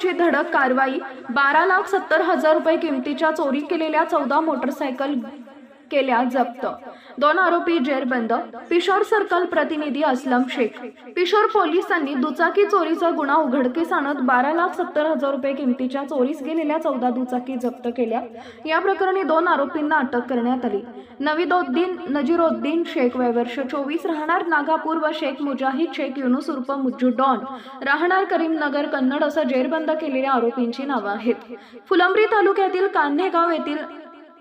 आरोपींची धडक कारवाई बारा लाख सत्तर हजार रुपये किमतीच्या चोरी केलेल्या चौदा मोटरसायकल केल्या जप्त. दोन आरोपी जेरबंद पिशोर सर्कल प्रतिनिधी असलम शेख. पिशोर पोलिसांनी दुचाकी चोरीचा गुन्हा उघडकीस आणत बारा लाख सत्तर हजार रुपये किमतीच्या चोरीस गेलेल्या चौदा दुचाकी जप्त केल्या. या प्रकरणी दोन आरोपींना अटक करण्यात आली. नविदोद्दीन नजीरोद्दीन शेख वय वर्ष चोवीस राहणार नागापूर व शेख मुजाहिद शेख युनुस उर्फ मुज्जू डॉन. राहणार करीमनगर कन्नड असं जेरबंद केलेल्या आरोपींची नावं आहेत. फुलंब्री तालुक्यातील कान्हेगाव येथील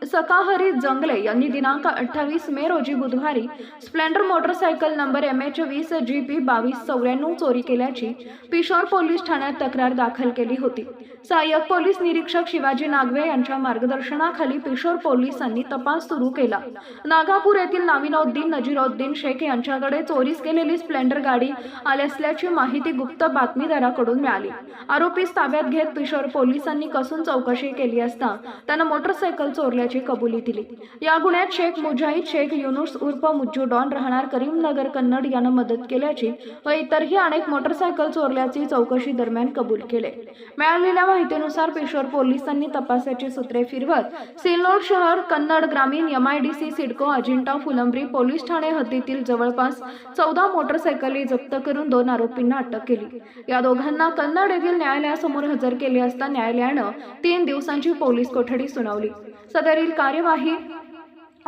सकाहरी जंगले यांनी दिनांक अठ्ठावीस मे रोजी बुधवारी Splendor motorcycle number M H वीस जी पी बावीस चौऱ्याण्णव चोरी केल्याची पिशोर पोलीस ठाण्यात तक्रार दाखल केली होती. सहाय्यक पोलीस निरीक्षक शिवाजी नागवे यांच्या मार्गदर्शनाखाली पिशोर पोलिसांनी तपास सुरू केला. नागापूर येथील नाविनोद्दीन नजीरोद्दीन शेख यांच्याकडे चोरीस केलेली स्प्लेंडर गाडी आली असल्याची माहिती गुप्त बातमीदाराकडून मिळाली. आरोपीस ताब्यात घेत पिशोर पोलिसांनी कसून चौकशी केली असता त्यानं मोटरसायकल चोरल्या चोरल्याची कबुली दिली. या गुन्ह्यात शेख मुजाहिद शेख युनुस उर्फ मुज्जू डॉन राहणार करीमनगर कन्नड यानं मदत केल्याची व इतरही अनेक मोटरसायकल चोरल्याची चौकशी दरम्यान कबूल केले. मिळालेल्या माहितीनुसार पिशोर पोलिसांनी तपासाची सूत्रे फिरवत सिल्लोड शहर कन्नड ग्रामीण MIDC CIDCO Ajanta Phulambri police Thane हद्दीतील जवळपास चौदा मोटरसायकली जप्त करून दोन आरोपींना अटक केली. या दोघांना कन्नड येथील न्यायालयासमोर हजर केले असता न्यायालयानं तीन दिवसांची पोलीस कोठडी सुनावली. सदर सदरील कार्यवाही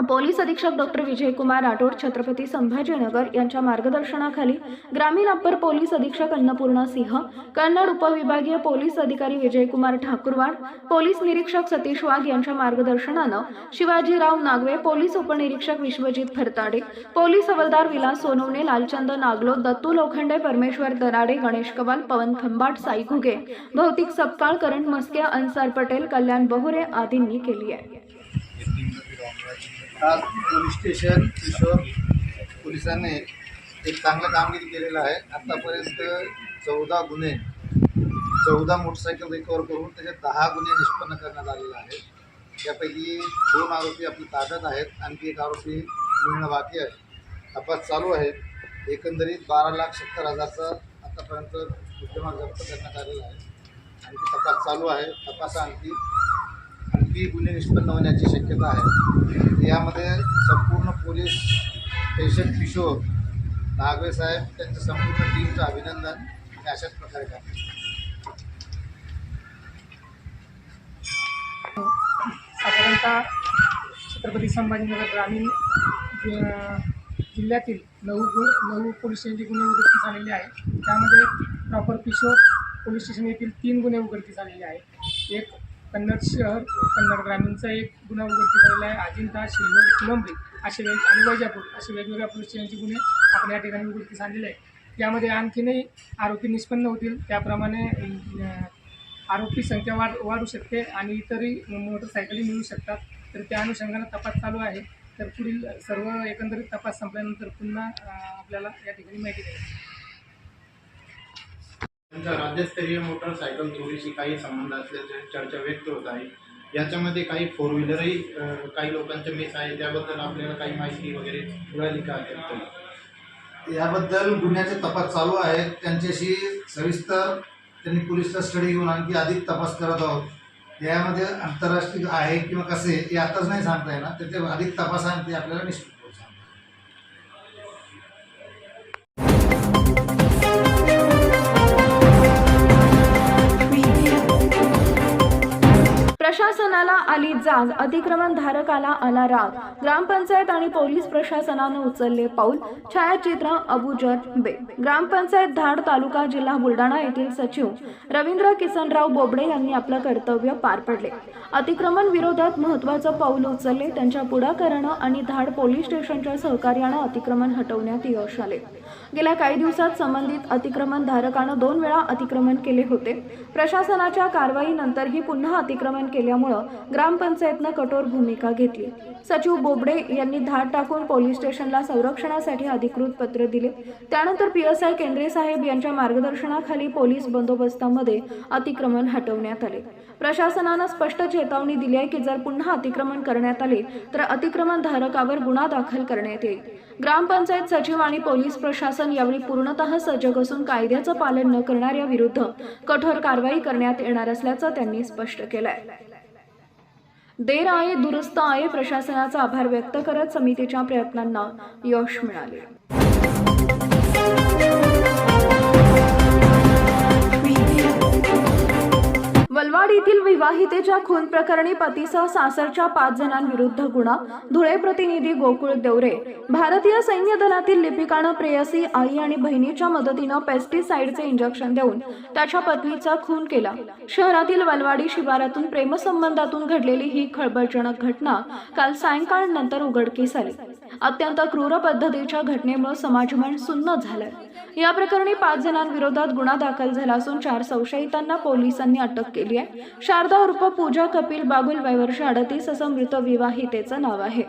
पोलीस अधीक्षक डॉक्टर विजयकुमार राठोड छत्रपती संभाजीनगर यांच्या मार्गदर्शनाखाली ग्रामीण अप्पर पोलीस अधीक्षक अन्नपूर्णा सिंह कन्नड उपविभागीय पोलीस अधिकारी विजयकुमार ठाकूरवाड पोलीस निरीक्षक सतीश वाघ यांच्या मार्गदर्शनानं शिवाजीराव नागवे पोलीस उपनिरीक्षक विश्वजित फरताडे पोलीस हवलदार विलास सोनवणे लालचंद नागलो दत्तू लोखंडे परमेश्वर दराडे गणेश कवाल पवन खंबाट साई घुगे भौतिक सपकाळ करण मस्के अन्सार पटेल कल्याण बहुरे आदींनी केली आहे. आज पोलीस स्टेशन किशोर पोलिसांनी एक चांगलं कामगिरी केलेलं आहे. आत्तापर्यंत चौदा गुन्हे चौदा मोटरसायकल रिकवर करून त्याचे दहा गुन्हे निष्पन्न करण्यात आलेले आहेत. त्यापैकी दोन आरोपी आपली ताब्यात आहेत आणखी एक आरोपी मिळणं बाकी आहे. तपास चालू आहे. एकंदरीत बारा लाख सत्तर हजारचा आतापर्यंत मुद्देमाल जप्त करण्यात आलेला आहे. आणखी तपास चालू आहे. तपास आणखी आणखी गुन्हे निष्पन्न होण्याची शक्यता आहे. यामध्ये संपूर्ण पोलीस स्टेशन किशोर नागवे साहेब त्यांच्या संपूर्ण टीमचं अभिनंदन आणि अशाच प्रकारे करतात. साधारणतः छत्रपती संभाजीनगर ग्रामीण जिल्ह्यातील नऊ गु नऊ पोलीस स्टेशनची गुन्हे उघडकी झालेली आहे त्यामध्ये प्रॉपर किशोर पोलीस स्टेशन येथील तीन गुन्हे उघडकीस आलेले आहेत. एक कन्नड शहर कन्नड ग्रामीणचा एक गुन्हा उघडकीस आलेला आहे. अजिंठा शिल्लोड फुलंब्री असे वेग आणि वैजापूर असे वेगवेगळ्या पोलीस स्टेशनचे गुन्हे आपण या ठिकाणी उघडकीस आणलेले आहे यामध्ये आणखीनही आरोपी निष्पन्न होतील. त्याप्रमाणे आरोपी संख्या वाढ वाढू शकते आणि इतरही मोटरसायकली मिळू शकतात. तर त्या अनुषंगानं तपास चालू आहे. तर पुढील सर्व एकंदरीत तपास संपल्यानंतर पुन्हा आपल्याला या ठिकाणी माहिती द्यायची त्यांच्या राज्यस्तरीय मोटरसायकल चोरीशी काही संबंध असल्याचे चर्चा व्यक्त होत आहे. याच्यामध्ये काही फोर व्हीलरही काही लोकांचे मिस आहे. त्याबद्दल आपल्याला काही माहिती वगैरे मिळाली का याबद्दल गुन्ह्याचे तपास चालू आहेत. त्यांच्याशी सविस्तर त्यांनी पोलीसचा स्टडी घेऊन आणखी अधिक तपास करत आहोत. यामध्ये आंतरराष्ट्रीय आहे किंवा कसे हे आताच नाही सांगता येणार. त्याचे अधिक तपासाने ते आपल्याला निश्चित प्रशासनाला आली जाग. अतिक्रमण धारकाला आला राग. ग्रामपंचायत आणि पोलीस प्रशासनानं उचलले पाऊल. छायाचित्र अबुजर बे. ग्रामपंचायत धाड तालुका जिल्हा बुलढाणा येथील सचिव रवींद्र किसनराव बोबडे यांनी आपलं कर्तव्य पार पडले. अतिक्रमण विरोधात महत्वाचं पाऊल उचलले. त्यांच्या पुढाकारानं आणि धाड पोलीस स्टेशनच्या सहकार्यानं अतिक्रमण हटवण्यात यश आले. गेल्या काही दिवसात संबंधित अतिक्रमण धारकानं दोन वेळा अतिक्रमण केले होते. प्रशासनाच्या कारवाईनंतरही पुन्हा अतिक्रमण केले. केल्यामुळं ग्रामपंचायतनं कठोर भूमिका घेतली. सचिव बोबडे यांनी धाड टाकून पोलीस स्टेशनला संरक्षणासाठी अधिकृत पत्र दिले. त्यानंतर पीएसआय केंद्रे साहेब यांच्या मार्गदर्शनाखाली पोलीस बंदोबस्तामध्ये अतिक्रमण हटवण्यात आले. प्रशासनानं स्पष्ट चेतावणी दिली आहे की जर पुन्हा अतिक्रमण करण्यात आले तर अतिक्रमण धारकावर गुन्हा दाखल करण्यात येईल. ग्रामपंचायत सचिव आणि पोलीस प्रशासन यावेळी पूर्णतः सजग असून कायद्याचं पालन न करणाऱ्या विरुद्ध कठोर कारवाई करण्यात येणार असल्याचं त्यांनी स्पष्ट केलंय. देर आहे दुरुस्त आहे प्रशासनाचा आभार व्यक्त करत समितीच्या प्रयत्नांना यश मिळाले. विवाहितेच्या खून प्रकरणी पतीसह सासरच्या पाच जणांविरुद्ध गुन्हा. धुळे प्रतिनिधी गोकुळ देवरे. भारतीय सैन्य दलातील लिपिकानं प्रेयसी आई आणि बहिणीच्या मदतीनं पेस्टिसाइडचे इंजेक्शन देऊन त्याच्या पत्नीचा खून केला. शहरातील वलवाडी शिवारातून प्रेमसंबंधातून घडलेली ही खळबळजनक घटना काल सायंकाळ नंतर उघडकीस आली. अत्यंत क्रूर पद्धतीच्या घटनेमुळे समाजमन सुन्न झालंय. या प्रकरणी पाच जणांविरोधात गुन्हा दाखल झाला असून चार संशयितांना पोलिसांनी अटक केली आहे. शारदा उर्फ पूजा कपिल बागुल वयवर्ष अडतीस असं मृत विवाहितेचं नाव आहे.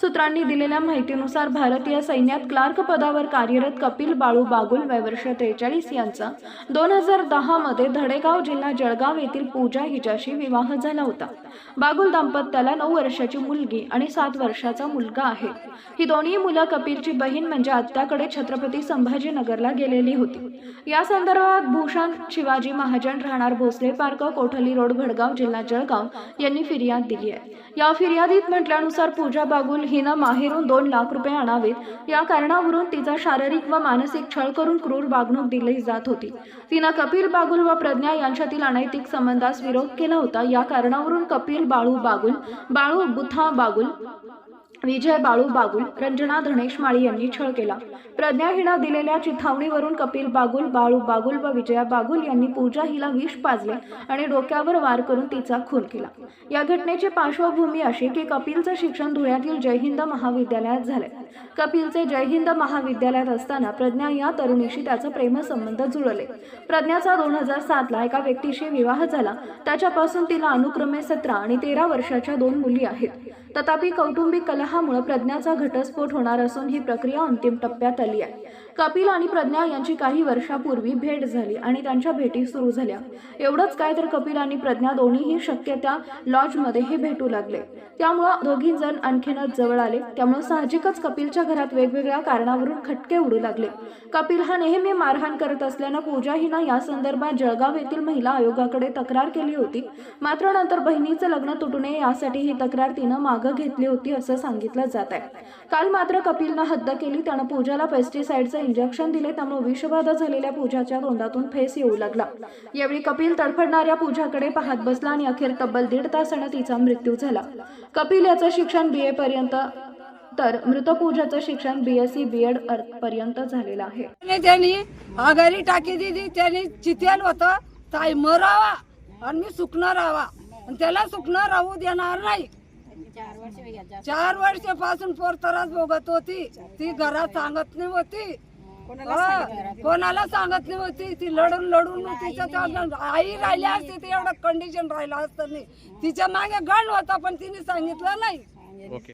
सूत्रांनी दिलेल्या माहितीनुसार भारतीय सैन्यात क्लार्क पदावर कार्यरत कपिल बाळू बागुल वयवर्ष त्रेचाळीस यांचा दोन हजार दहा मध्ये धडेगाव जिल्हा जळगाव येथील पूजा हिच्याशी विवाह झाला होता. बागुल दाम्पत्याला नऊ वर्षाची मुलगी आणि सात वर्षाचा मुलगा आहे. ही दोन्ही मुलं कपिलची बहीण म्हणजे आत्याकडे छत्रपती संभाजीनगरला गेलेली होती. या संदर्भात भूषण शिवाजी महाजन राहणार भोसले पार्क कोठली रोड भडगाव जिल्हा जळगाव यांनी फिर्याद दिली आहे. या फिर्यादीत म्हटल्यानुसार पूजा बागुल हिनं माहेरून दोन लाख रुपये आणावेत. या कारणावरून तिचा शारीरिक व मानसिक छळ करून क्रूर वागणूक दिली जात होती. तिनं कपिल बागुल व प्रज्ञा यांच्यातील अनैतिक संबंधास विरोध केला होता. या कारणावरून कपिल बाळू बागुल बाळू बुथा बागुल विजय बाळू बागुल रंजना धनेश माळी यांनी छळ केला. प्रज्ञा हिला दिलेल्या चिथावणीवरून कपिल बागुल बाळू बागुल व विजया बागुल यांनी पूजा हिला विष पाजले आणि डोक्यावर वार करून तिचा खून केला. या घटनेची पार्श्वभूमी अशी की कपिलचं शिक्षण धुळ्यातील जय हिंद महाविद्यालयात झाले कपिलचे जय हिंद महाविद्यालयात असताना प्रज्ञा या तरुणीशी त्याचा प्रेमसंबंध जुळले. प्रज्ञाचा दोन हजार सातला एका व्यक्तीशी विवाह झाला. त्याच्यापासून तिला अनुक्रमे सतरा आणि तेरा वर्षाच्या दोन मुली आहेत. तथापि कौटुंबिक कला कलहामुळे प्रज्ञाचा घटस्फोट होणार असून ही प्रक्रिया अंतिम टप्प्यात आली आहे. कपिल आणि प्रज्ञा यांची काही वर्षापूर्वी भेट झाली आणि त्यांच्या भेटी सुरू झाल्या. एवढंच काय तर कपिल आणि प्रज्ञा दोन्हीही शक्य त्या लॉजमध्ये हे भेटू लागले. त्यामुळं दोघी जण आणखीनच जवळ आले. त्यामुळे साहजिकच कपिलच्या घरात वेगवेगळ्या कारणावरून खटके उडू लागले. कपिल हा नेहमी मारहाण करत असल्यानं पूजा हिनं या संदर्भात जळगाव येथील महिला आयोगाकडे तक्रार केली होती. मात्र नंतर बहिणीचं लग्न तुटू नये यासाठी ही तक्रार तिनं मागं घेतली होती असं सांगितलं जात आहे काल मात्र कपिलनं हद्द केली. त्यानं पूजाला पेस्टिसाइडचं इंजेक्शन दिले त्यामुळे विषबाधा झालेल्या पूजाच्या तोंडातून फेस येऊ लागला. यावेळी कपिल तडफडणाऱ्या पूजाकडे पाहत बसला आणि अखेर तब्बल दीड तासानं तिचा मृत्यू झाला. कपिल याचं शिक्षण बी ए पर्यंत तर मृत पूजाचं शिक्षण बीएससी बीएड पर्यंत झालेलं आहे. आणि त्यांनी आघाडी टाकी दिली त्यांनी चितेल होतं ताई मरावा आणि मी सुकणार राहावा आणि त्याला सुकणार राहू देणार नाही. चार वर्षापासून पोर त्रास भोगत होती. ती घरात सांगत नाही होती कोणाला सांगत नाही होती? ती लढून लढून तिच्या त्या- आई राहिली असती ती एवढं कंडिशन राहिलं असतं नाही. तिच्यामागे गण होता पण तिने सांगितलं नाही.